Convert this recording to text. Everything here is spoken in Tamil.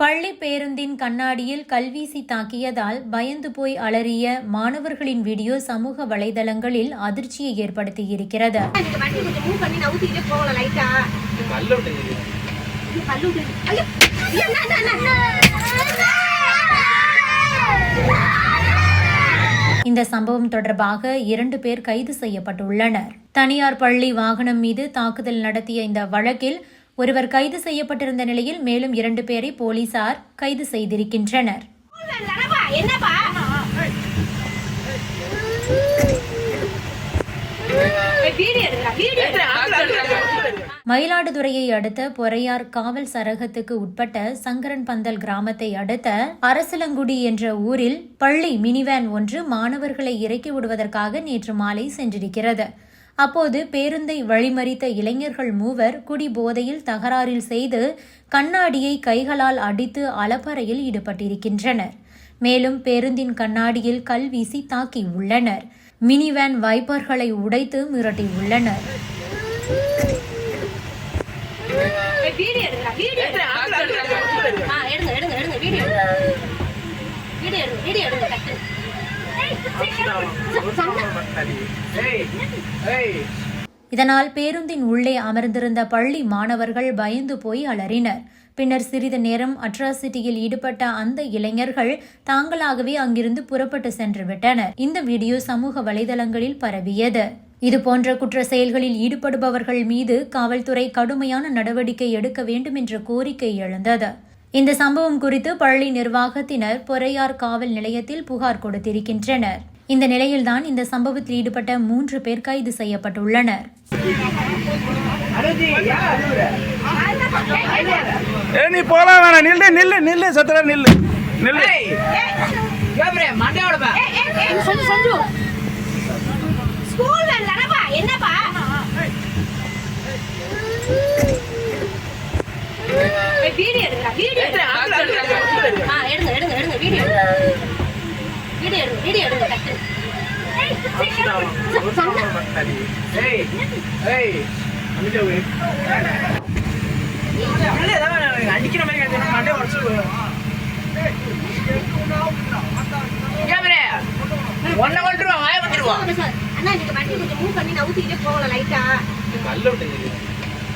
பள்ளி பேருந்தின் கண்ணாடியில் கல்வீசி தாக்கியதால் பயந்து போய் அலறிய மாணவர்களின் வீடியோ சமூக வலைதளங்களில் அதிர்ச்சியை ஏற்படுத்தியிருக்கிறது. இந்த சம்பவம் தொடர்பாக இரண்டு பேர் கைது செய்யப்பட்டுள்ளனர். தனியார் பள்ளி வாகனம் மீது தாக்குதல் நடத்திய இந்த வழக்கில் ஒருவர் கைது செய்யப்பட்டிருந்த நிலையில் மேலும் இரண்டு பேரை போலீசார் கைது செய்திருக்கின்றனர். மயிலாடுதுறையை அடுத்த பொறையார் காவல் சரகத்துக்கு உட்பட்ட சங்கரன் பந்தல் கிராமத்தை அடுத்த அரசலங்குடி என்ற ஊரில் பள்ளி மினிவேன் ஒன்று மாணவர்களை இறக்கி விடுவதற்காக நேற்று மாலை சென்றிருக்கிறது. அப்போது பேருந்தை வழிமறித்த இளைஞர்கள் மூவர் குடிபோதையில் தகராறில் செய்து கண்ணாடியை கைகளால் அடித்து அலப்பறையில் ஈடுபட்டிருக்கின்றனர். மேலும் பேருந்தின் கண்ணாடியில் கல் வீசி தாக்கியுள்ளனர் மினிவேன் வைப்பர்களை உடைத்து மிரட்டியுள்ளனர் வீடியோ எடுங்க வீடியோ எடுங்க எடுங்க வீடியோ எடுங்க வீடியோ. எடுங்க வீடியோ எடுங்க இதனால் பேருந்தின் உள்ளே அமர்ந்திருந்த பள்ளி மாணவர்கள் பயந்து போய் அலறினர். பின்னர் சிறிது நேரம் அட்ராசிட்டியில் ஈடுபட்ட அந்த இளைஞர்கள் தாங்களாகவே அங்கிருந்து புறப்பட்டு சென்று விட்டனர். இந்த வீடியோ சமூக வலைதளங்களில் பரவியது. இதுபோன்ற குற்ற செயல்களில் ஈடுபடுபவர்கள் மீது காவல்துறை கடுமையான நடவடிக்கை எடுக்க வேண்டும் என்ற கோரிக்கை எழுந்தது. இந்த சம்பவம் குறித்து பள்ளி நிர்வாகத்தினர் பொறையார் காவல் நிலையத்தில் புகார் கொடுத்திருக்கின்றனர் இந்த நிலையில்தான் இந்த சம்பவத்தில் ஈடுபட்ட மூன்று பேர் கைது செய்யப்பட்டுள்ளனர் நீ போலாம் வேணாம் நில்லு நில்லு நில்லு சத்திர நில்லு நில்லு மண்டையோட வீடியோ எடுக்கிறா வீடியோ ஆ எடுங்க எடுங்க எடுங்க வீடியோ எடுங்க வீடியோ எடுங்க வீடியோ எடுங்க டக்கு ஏய் ஏய் அமைச்சர் அடிக்கிற மாதிரி மண்டை உடச்சு ஒன்ன கொண்டுருவா வாய வந்துருவா அண்ணா நீங்க வண்டி கொஞ்சம் மூவ் பண்ணி நவுத்திக்கிட்டே போகலாம் லைட்டா கல்ல விட்டு